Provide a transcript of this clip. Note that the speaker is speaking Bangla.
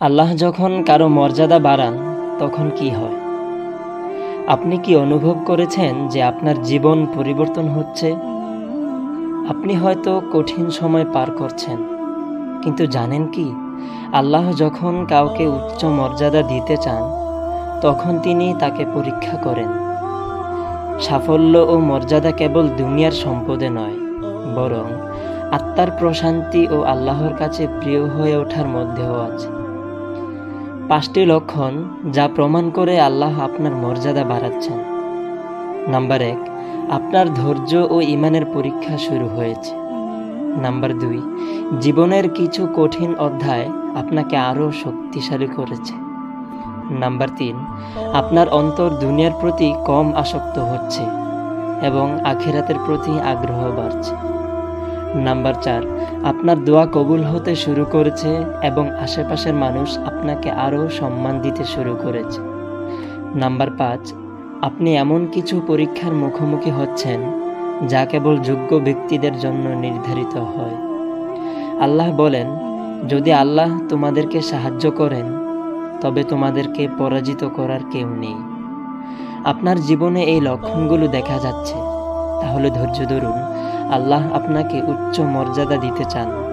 আল্লাহ যখন কারও মর্যাদা বাড়ান, তখন কি হয়? আপনি কি অনুভব করেছেন যে আপনার জীবন পরিবর্তন হচ্ছে? আপনি হয়তো কঠিন সময় পার করছেন, কিন্তু জানেন কি, আল্লাহ যখন কাউকে উচ্চ মর্যাদা দিতে চান, তখন তিনি তাকে পরীক্ষা করেন। সাফল্য ও মর্যাদা কেবল দুনিয়ার সম্পদে নয়, বরং আত্মার প্রশান্তি ও আল্লাহর কাছে প্রিয় হয়ে ওঠার মধ্যেও আছে। পাঁচটি লক্ষণ যা প্রমাণ করে আল্লাহ আপনার মর্যাদা বাড়াচ্ছেন। নাম্বার এক, আপনার ধৈর্য ও ইমানের পরীক্ষা শুরু হয়েছে। নাম্বার দুই, জীবনের কিছু কঠিন অধ্যায় আপনাকে আরও শক্তিশালী করেছে। নাম্বার তিন, আপনার অন্তর দুনিয়ার প্রতি কম আসক্ত হচ্ছে এবং আখিরাতের প্রতি আগ্রহ বাড়ছে। নাম্বার চার, আপনার দোয়া কবুল হতে শুরু করেছে এবং আশেপাশের মানুষ আপনাকে আরও সম্মান দিতে শুরু করেছে। নাম্বার পাঁচ, আপনি এমন কিছু পরীক্ষার মুখোমুখি হচ্ছেন যা কেবল যোগ্য ব্যক্তিদের জন্য নির্ধারিত হয়। আল্লাহ বলেন, যদি আল্লাহ তোমাদেরকে সাহায্য করেন, তবে তোমাদেরকে পরাজিত করার কেউ নেই। আপনার জীবনে এই লক্ষণগুলো দেখা যাচ্ছে। তাহলে ধৈর্য ধরুন। আল্লাহ আপনাকে উচ্চ মর্যাদা দিতে চান।